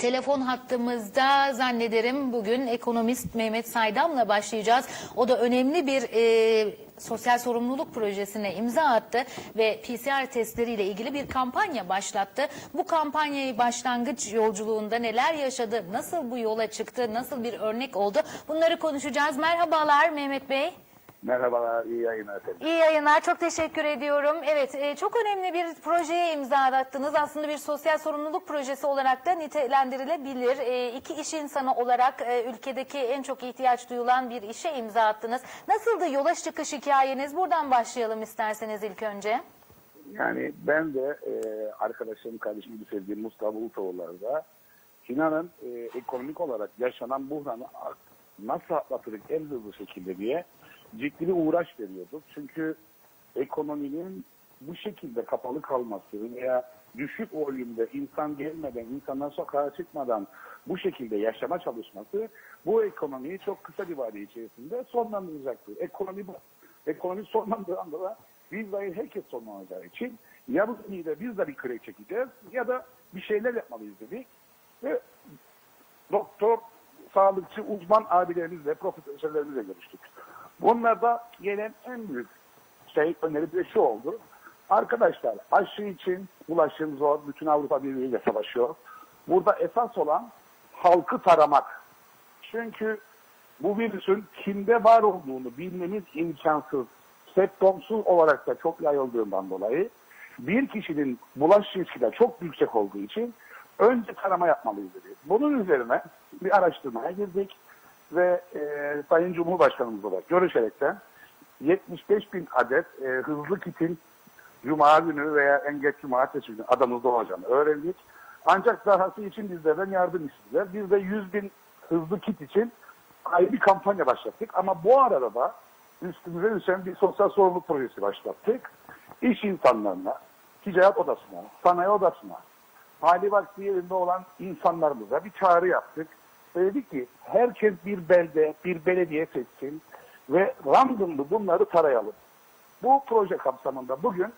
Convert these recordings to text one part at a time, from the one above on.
Telefon hattımızda zannederim bugün ekonomist Mehmet Saydam'la başlayacağız. O da önemli bir e, sosyal sorumluluk projesine imza attı ve PCR testleriyle ilgili bir kampanya başlattı. Bu kampanyayı başlangıç yolculuğunda neler yaşadı, nasıl bu yola çıktı, nasıl bir örnek oldu bunları konuşacağız. Merhabalar Mehmet Bey. Merhabalar, iyi yayınlar efendim. İyi yayınlar, çok teşekkür ediyorum. Evet, e, çok önemli bir projeye imza attınız. Aslında bir sosyal sorumluluk projesi olarak da nitelendirilebilir. E, iki iş insanı olarak e, ülkedeki en çok ihtiyaç duyulan bir işe imza attınız. Nasıldı yola çıkış hikayeniz? Buradan başlayalım isterseniz ilk önce. Yani ben de e, arkadaşlarım, kardeşim gibi sevdiğim Mustafa Ulusoğulları da inanın e, ekonomik olarak yaşanan buhranı nasıl atlatırız en hızlı şekilde diye ciddi bir uğraş veriyorduk. Çünkü ekonominin bu şekilde kapalı kalması veya düşük volümde insan gelmeden, insanlar sokağa çıkmadan bu şekilde yaşama çalışması bu ekonomiyi çok kısa bir vade içerisinde sonlandıracaktır. Ekonomi bu. Ekonomi sonlandığı anda da biz dahi herkes sonlanacağı için ya bu konuda biz de bir kürek çekeceğiz ya da bir şeyler yapmalıyız dedik. Ve doktor, sağlıkçı, uzman abilerimizle, profesörlerimizle görüştük. Bunlarda gelen en büyük şey öneri de şu oldu. Arkadaşlar aşı için ulaşım zor. Bütün Avrupa birbiriyle savaşıyor. Burada esas olan halkı taramak. Çünkü bu virüsün kimde var olduğunu bilmemiz imkansız. Septomsuz olarak da çok yayıldığından dolayı bir kişinin bulaş riski de çok yüksek olduğu için önce tarama yapmalıyız dedi. Bunun üzerine bir araştırmaya girdik ve e, Sayın Cumhurbaşkanımızla görüşerekten 75 bin adet e, hızlı kitin Cuma günü veya en geç Cumartesi günü adamızda olacağını öğrendik. Ancak dahası için bizlerden yardım istediler. Biz de 100 bin hızlı kit için ayrı bir kampanya başlattık. Ama bu arada da üstümüze düşen bir sosyal sorumluluk projesi başlattık. İş insanlarına, ticaret odasına, sanayi odasına, hali vakti yerinde olan insanlarımıza bir çağrı yaptık. Ve dedik ki herkes bir belde, bir belediye seçsin ve randomlı bunları tarayalım. Bu proje kapsamında bugün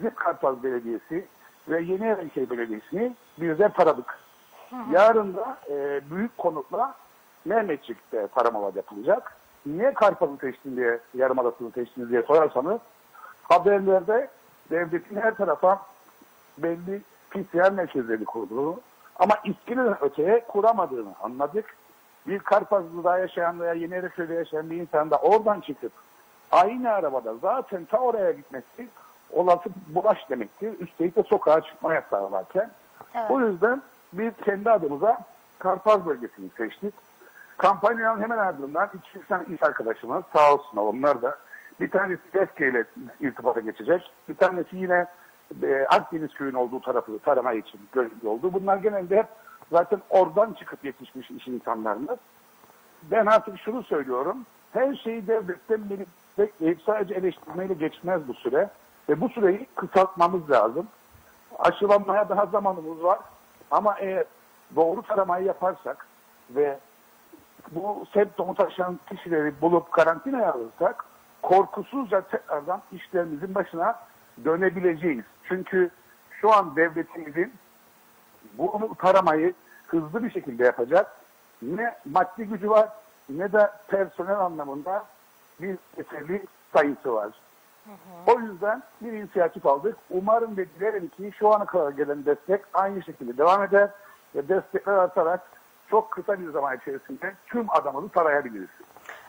Zipkarpaz Belediyesi ve Yeni Erenköy Belediyesi'ni birden taradık. Yarın da e, büyük konutla Mehmetçik'te taramalar yapılacak. Niye Karpaz'ı seçtin diye, Yarımadası'nı seçtiniz diye sorarsanız haberlerde devletin her tarafa belli PCR merkezleri kurduğunu ama İskele'den öteye kuramadığını anladık. Bir Karpazlı'da yaşayan veya Yeni Ereköy'de yaşayan bir insan da oradan çıkıp aynı arabada zaten ta oraya gitmesi olası bulaş demektir. Üstelik de sokağa çıkma yasağı varken. Evet. O yüzden biz kendi adımıza Karpaz bölgesini seçtik. Kampanyanın hemen ardından iki tane iş arkadaşımız sağ olsunlar onlar da bir tanesi Eske ile irtibata geçecek. Bir tanesi yine e, Akdeniz köyün olduğu tarafı tarama için görevli oldu. Bunlar genelde hep zaten oradan çıkıp yetişmiş iş insanlarımız. Ben artık şunu söylüyorum. Her şeyi devletten bekleyip sadece eleştirmeyle geçmez bu süre. Ve bu süreyi kısaltmamız lazım. Aşılanmaya daha zamanımız var. Ama eğer doğru taramayı yaparsak ve bu semptomu taşıyan kişileri bulup karantinaya alırsak korkusuzca tekrardan işlerimizin başına dönebileceğiz. Çünkü şu an devletimizin bu taramayı hızlı bir şekilde yapacak ne maddi gücü var ne de personel anlamında bir yeterli sayısı var. O yüzden bir inisiyatif aldık. Umarım ve dilerim ki şu ana kadar gelen destek aynı şekilde devam eder ve destekler artarak çok kısa bir zaman içerisinde tüm adamımızı tarayabiliriz.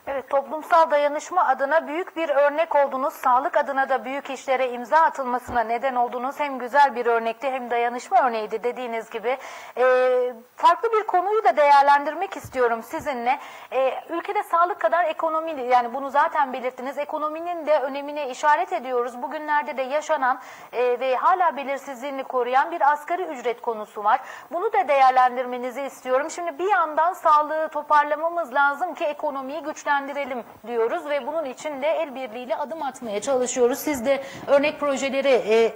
Evet, toplumsal dayanışma adına büyük bir örnek oldunuz. Sağlık adına da büyük işlere imza atılmasına neden oldunuz. Hem güzel bir örnekti hem dayanışma örneğiydi dediğiniz gibi. Ee, farklı bir konuyu da değerlendirmek istiyorum sizinle. Ee, ülkede sağlık kadar ekonomi, yani bunu zaten belirttiniz. Ekonominin de önemine işaret ediyoruz. Bugünlerde de yaşanan e, ve hala belirsizliğini koruyan bir asgari ücret konusu var. Bunu da değerlendirmenizi istiyorum. Şimdi bir yandan sağlığı toparlamamız lazım ki ekonomiyi güçlendirelim diyoruz ve bunun için de el birliğiyle adım atmaya çalışıyoruz. Siz de örnek projeleri e,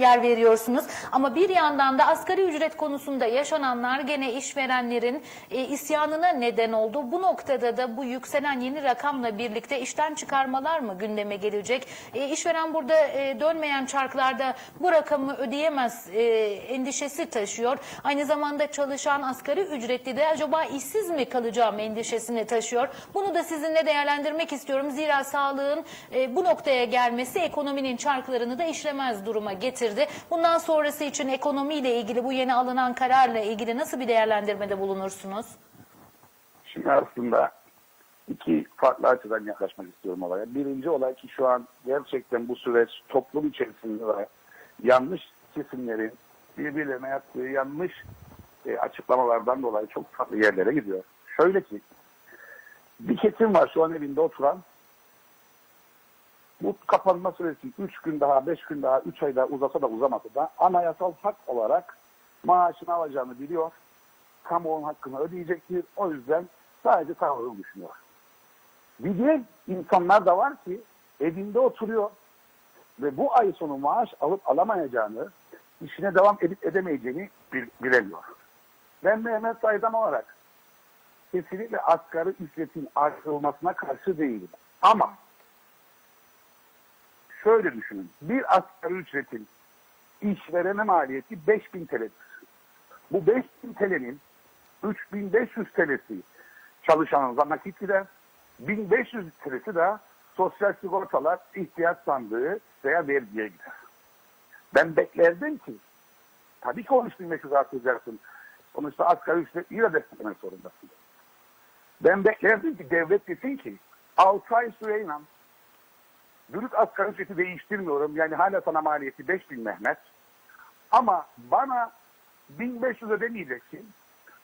yer veriyorsunuz. Ama bir yandan da asgari ücret konusunda yaşananlar gene işverenlerin e, isyanına neden oldu. Bu noktada da bu yükselen yeni rakamla birlikte işten çıkarmalar mı gündeme gelecek? E, işveren burada e, dönmeyen çarklarda bu rakamı ödeyemez e, endişesi taşıyor. Aynı zamanda çalışan asgari ücretli de acaba işsiz mi kalacağım endişesini taşıyor. Bunu da sizinle değerlendirmek istiyorum. Zira sağlığın e, bu noktaya gelmesi ekonominin çarklarını da işlemez duruma getirdi. Bundan sonrası için ekonomiyle ilgili bu yeni alınan kararla ilgili nasıl bir değerlendirmede bulunursunuz? Şimdi aslında iki farklı açıdan yaklaşmak istiyorum olaya. Birinci olay ki şu an gerçekten bu süreç toplum içerisinde de yanlış kesimlerin birbirlerine yaptığı yanlış e, açıklamalardan dolayı çok farklı yerlere gidiyor. Şöyle ki bir kesim var şu an evinde oturan bu kapanma süresi 3 gün daha, 5 gün daha, 3 ay daha uzasa da uzamasa da anayasal hak olarak maaşını alacağını biliyor. Kamuoyunun hakkını ödeyecektir. O yüzden sadece tavrını düşünüyor. Bir diğer insanlar da var ki evinde oturuyor ve bu ay sonu maaş alıp alamayacağını, işine devam edip edemeyeceğini bil- bilemiyor. Ben Mehmet Saydam olarak kesinlikle asgari ücretin artırılmasına karşı değilim. Ama şöyle düşünün. Bir asgari ücretin işverene maliyeti 5000 TL'dir. Bu 5000 TL'nin 3500 TL'si çalışanınıza nakit gider. 1500 TL'si de sosyal sigortalar, ihtiyaç sandığı veya vergiye gider. Ben beklerdim ki tabii ki 13.500 artıracaksın. Sonuçta asgari ücret yine desteklemek zorundasın. Ben beklerdim ki devlet desin ki 6 ay süreyle Brüt asgari ücreti değiştirmiyorum. Yani hala sana maliyeti 5000 Mehmet. Ama bana 1500 ödemeyeceksin.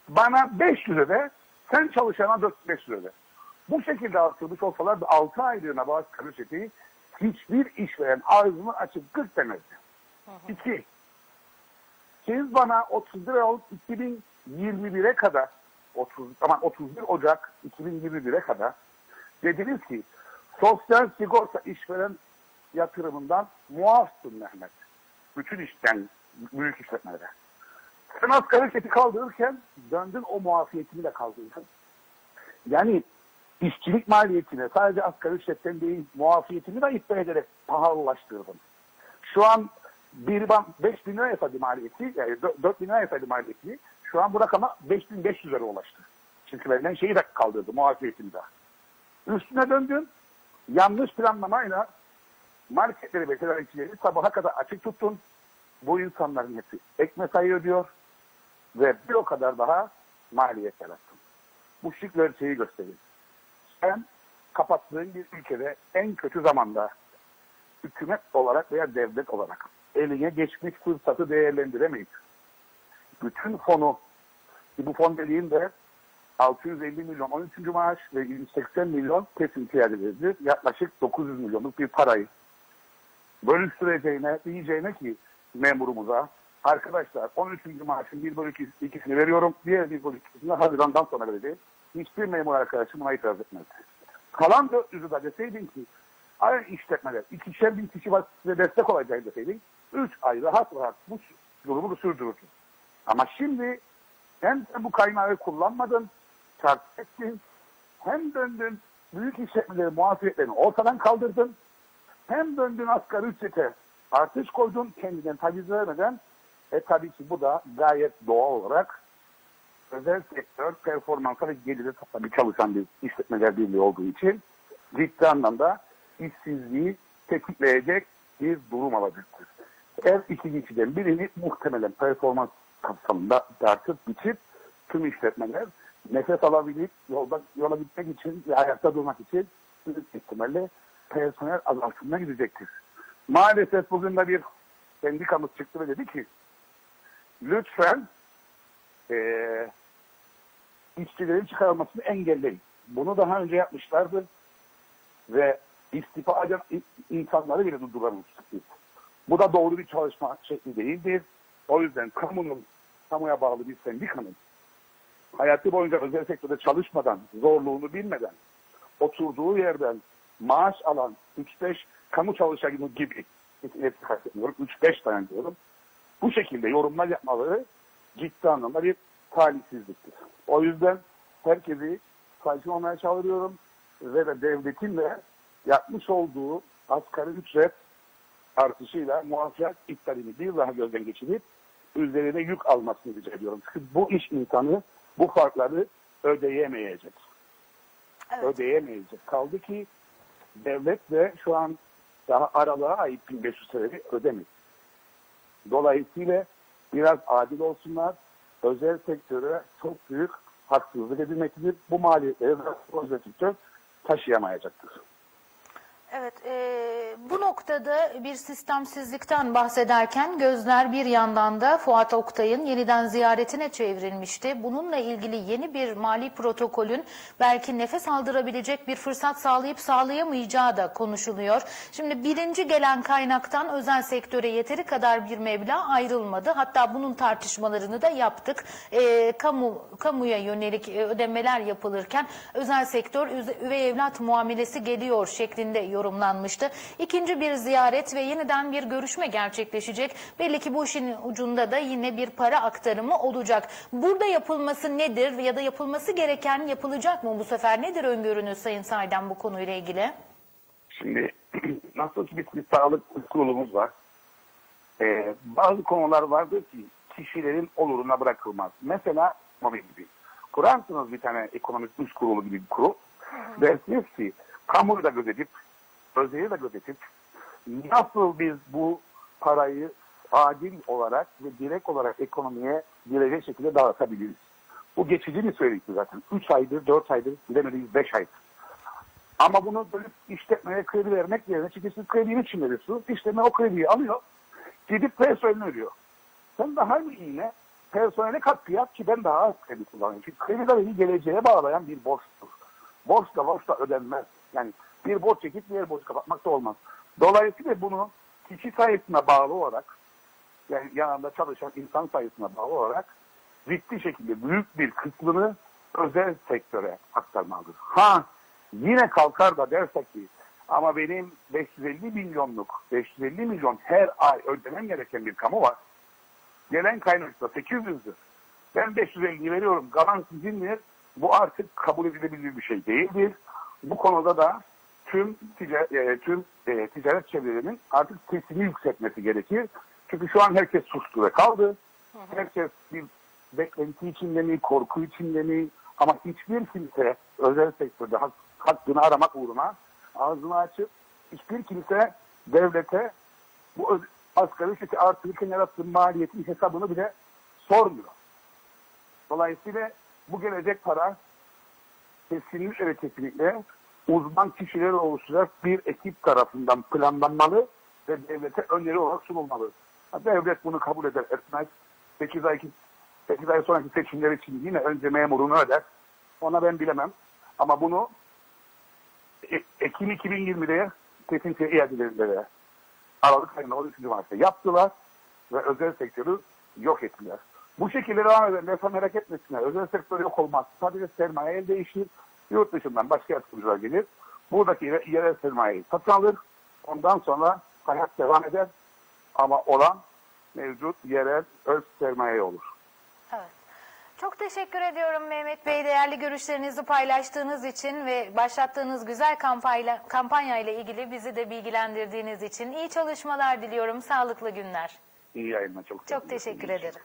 Bana 500 öde. Sen çalışana 4500 öde. Bu şekilde artırmış olsalar da 6 aylığına bu asgari ücreti hiçbir işveren ağzını açıp 40 demezdi. İki, siz bana 30 lira olup 2021'e kadar 30, aman 31 Ocak 2021'e kadar dediniz ki sosyal sigorta işveren yatırımından muafsın Mehmet. Bütün işten, büyük işletmelere. Sen asgari ücreti kaldırırken döndün o muafiyetini de kaldırdın. Yani işçilik maliyetine sadece asgari ücretten değil muafiyetini de iddia ederek pahalılaştırdın. Şu an bir ban 5 bin lira yapaydı maliyeti, yani 4 bin lira yapaydı maliyeti. Şu an bu rakama 5500 lira ulaştı. Çünkü verilen şeyi de kaldırdı, muafiyetini de. Üstüne döndün, yanlış planlamayla marketleri ve tedarikçileri sabaha kadar açık tuttun. Bu insanların hepsi ek mesai ödüyor ve bir o kadar daha maliyet yarattın. Bu şık şeyi gösterir. Sen kapattığın bir ülkede en kötü zamanda hükümet olarak veya devlet olarak eline geçmiş fırsatı değerlendiremeyip bütün fonu bu fon dediğimde 650 milyon 13. maaş ve 180 milyon kesinti edilir. Yaklaşık 900 milyonluk bir parayı bölüştüreceğine diyeceğine ki memurumuza arkadaşlar 13. maaşın 1 bölü 2, ikisini veriyorum. Diğer 1 bölü 2'sini Haziran'dan sonra vereceğiz. Hiçbir memur arkadaşım buna itiraz etmez. Kalan 400'ü de deseydin ki aynı işletmeler ikişer bin kişi var size destek olacak deseydin 3 ay rahat rahat bu durumu sürdürürdün. Ama şimdi hem bu kaynağı kullanmadın, çarp ettin, hem döndün büyük işletmeleri muafiyetlerini ortadan kaldırdın, hem döndün asgari ücrete artış koydun kendinden taviz vermeden. E tabii ki bu da gayet doğal olarak özel sektör performansa ve geliri tabii çalışan bir işletmeler birliği olduğu için ciddi anlamda işsizliği tetikleyecek bir durum alacaktır. Her iki kişiden birini muhtemelen performans kapsamında tartıp biçip tüm işletmeler nefes alabilip yolda, yola gitmek için ve ayakta durmak için büyük ihtimalle personel azaltımına gidecektir. Maalesef bugün de bir sendikamız çıktı ve dedi ki lütfen eee işçilerin çıkarılmasını engelleyin. Bunu daha önce yapmışlardı ve istifa eden insanları bile durduramamıştık. Bu da doğru bir çalışma şekli değildir. O yüzden kamunun, kamuya bağlı bir sendikanın hayatı boyunca özel sektörde çalışmadan, zorluğunu bilmeden, oturduğu yerden maaş alan 3-5 kamu çalışanı gibi hepsi kastetmiyorum. 3-5 tane diyorum. Bu şekilde yorumlar yapmaları ciddi anlamda bir talihsizliktir. O yüzden herkesi sakin olmaya çağırıyorum ve de devletin de yapmış olduğu asgari ücret artışıyla muafiyet iptalini bir daha gözden geçirip üzerine yük almasını rica ediyorum. Çünkü bu iş insanı bu farkları ödeyemeyecek. Evet. Ödeyemeyecek. Kaldı ki devlet de şu an daha aralığa ait 1500 TL'yi ödemiyor. Dolayısıyla biraz adil olsunlar. Özel sektöre çok büyük haksızlık edilmektedir. Bu maliyetleri özel sektör taşıyamayacaktır. Evet, e, bu noktada bir sistemsizlikten bahsederken gözler bir yandan da Fuat Oktay'ın yeniden ziyaretine çevrilmişti. Bununla ilgili yeni bir mali protokolün belki nefes aldırabilecek bir fırsat sağlayıp sağlayamayacağı da konuşuluyor. Şimdi birinci gelen kaynaktan özel sektöre yeteri kadar bir meblağ ayrılmadı. Hatta bunun tartışmalarını da yaptık. E, kamu kamuya yönelik e, ödemeler yapılırken özel sektör üvey evlat muamelesi geliyor şeklinde yorumlanmıştı. İkinci bir ziyaret ve yeniden bir görüşme gerçekleşecek. Belli ki bu işin ucunda da yine bir para aktarımı olacak. Burada yapılması nedir ya da yapılması gereken yapılacak mı bu sefer? Nedir öngörünüz Sayın Saydam bu konuyla ilgili? Şimdi nasıl ki bir, bir sağlık kurulumuz var. Ee, bazı konular vardır ki kişilerin oluruna bırakılmaz. Mesela mobil gibi. Kurarsınız bir tane ekonomik üst kurulu gibi bir kurul. Dersiniz ki kamuyu da gözetip, özeli de gözetip nasıl biz bu parayı adil olarak ve direkt olarak ekonomiye girecek şekilde dağıtabiliriz. Bu geçici bir sürelikti zaten. 3 aydır, 4 aydır, bilemediğimiz 5 aydır. Ama bunu dönüp işletmeye kredi vermek yerine çünkü siz krediyi için veriyorsunuz. İşletme o krediyi alıyor. Gidip personeline ödüyor. Sen daha mı yine personele katkı yap ki ben daha az kredi kullanıyorum. Çünkü kredi de beni geleceğe bağlayan bir borçtur. Borç da borç da ödenmez. Yani bir borç çekip diğer borç kapatmak da olmaz. Dolayısıyla bunu kişi sayısına bağlı olarak yani yanında çalışan insan sayısına bağlı olarak ciddi şekilde büyük bir kısmını özel sektöre aktarmalıdır. Ha yine kalkar da dersek ki ama benim 550 milyonluk 550 milyon her ay ödemem gereken bir kamu var. Gelen kaynakta 800'dür. Ben 550 veriyorum. Kalan sizindir. Bu artık kabul edilebilir bir şey değildir. Bu konuda da tüm, ticaret, e, tüm e, ticaret çevrelerinin artık sesini yükseltmesi gerekir. Çünkü şu an herkes sustu ve kaldı. Herkes bir beklenti içinde mi, korku içinde mi? Ama hiçbir kimse özel sektörde hak, hakkını aramak uğruna ağzını açıp hiçbir kimse devlete bu asgari ücreti artırırken yarattığı maliyetin hesabını bile sormuyor. Dolayısıyla bu gelecek para kesinlikle ve kesinlikle uzman kişiler oluşturacak bir ekip tarafından planlanmalı ve devlete öneri olarak sunulmalı. Devlet bunu kabul eder etmez. 8 ay, 8 ay sonraki seçimler için yine önce memurunu öder. Ona ben bilemem. Ama bunu E- Ekim 2020'de kesinlikle iadelerinde de Aralık ayında 13. Mart'ta yaptılar ve özel sektörü yok ettiler. Bu şekilde devam ederlerse merak etmesinler. Özel sektör yok olmaz. Sadece sermaye el değişir. Yurt dışından başka yatırımcılar gelir. Buradaki yere- yerel sermayeyi satın alır. Ondan sonra hayat devam eder. Ama olan mevcut yerel öz sermaye olur. Evet. Çok teşekkür ediyorum Mehmet Bey değerli görüşlerinizi paylaştığınız için ve başlattığınız güzel kampanya, kampanya ile ilgili bizi de bilgilendirdiğiniz için iyi çalışmalar diliyorum. Sağlıklı günler. İyi yayınlar. Çok, Çok teşekkür ederim.